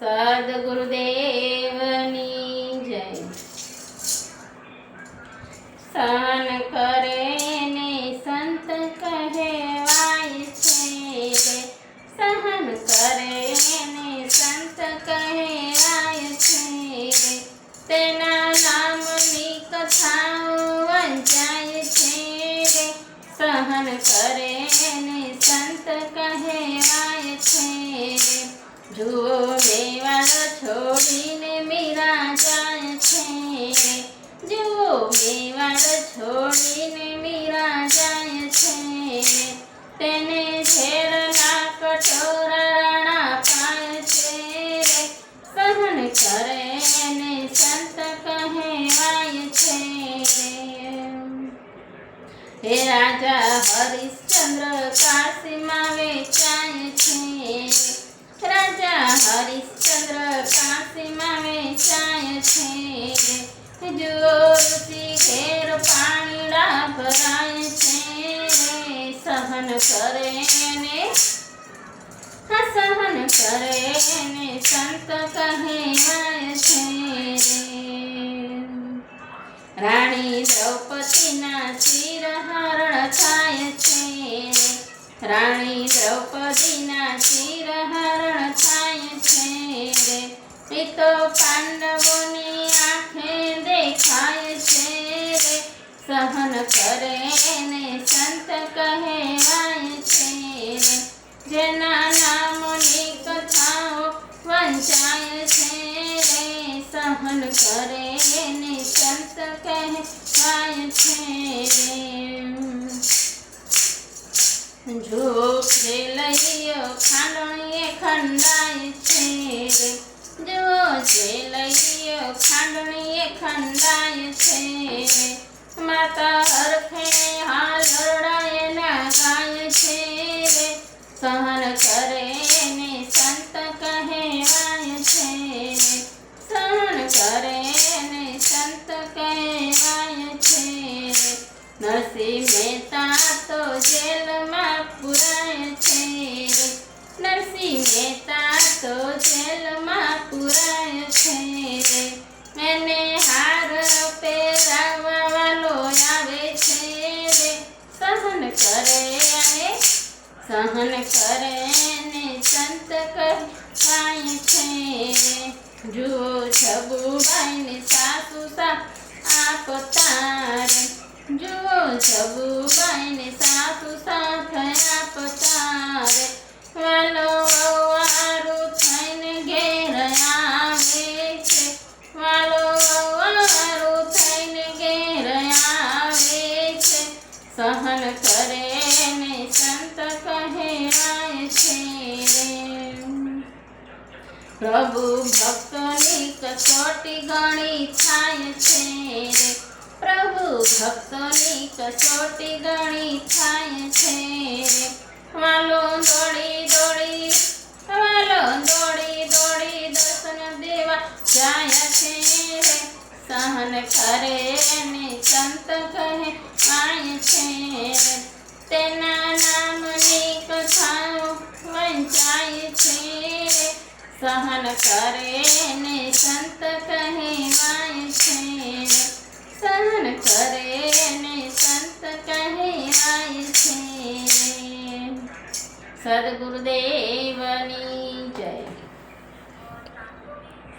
સદગુરુદેવની જય. સહન કરે ને સંત કહેવાય છે. સહન કરે ને સંત કહેવાય છે. તેના નામની કથાઓ વંચાય છે. સહન કરે ને સંત કહેવાય છે. જુઓ મેવાડ છોડીને મીરા જાય છે. જુઓ મેવાડ છોડીને મીરા જાય છે. તેને ઝેરના કટોરા રાણા પાય છે. સહન કરે ને સંત કહેવાય છે. હે રાજા હરિશ્ચંદ્ર કાશીમાં વેચાય છે. રાજા હરિશ્ચંદ્ર કાશીમાં વેચાય છે ઋષિ ઘેર પાણીડા ભરાય છે સહન કરે ને સહન કરે ને સંત કહેવાય છે રાણી દ્રૌપદીના ચિરહરણ થાય છે રાણી દ્રૌપદીના ચિરહરણ એ તો પાંડવોની આંખે દેખાય છે રે, સહન કરે ને સંત કહેવાય છે રે. જેના નામોની કથાઓ વંચાય છે રે, સહન કરે ને સંત કહેવાય છે રે. જો ખેલૈયો ખાંડણીએ ખંડાય છે રે. ખંડાય છે. માતા હરખે હાલ રડાય ના ગાય છે. સહન કરે ને સંત કહેવાય છે. સહન કરે ને સંત કહેવાય છે. નસી મહેતા તો જેલમાં પુરાય છે. નસી મહેતા તો જેલમાં પુરાય સહન કરે ને સંત કહેવાય છે જુઓ છબુબાઈને સાસુ સા આપતા રે જુઓ છબુબાઈને સાસુ પ્રભુ ભક્તોની કસોટી ગણી થાય છે. પ્રભુ ભક્તોની કસોટી ગણી થાય છે. રે વાલો દોડી દોડી, વાલો દોડી દોડી દર્શન દેવા જાય છે. રે સહન કરે ને સંત કહેવાય છે. રે સહન કરે ને સંત કહેવાય છે. સહન કરે ને સંત કહેવાય છે. સદગુરુદેવની જય.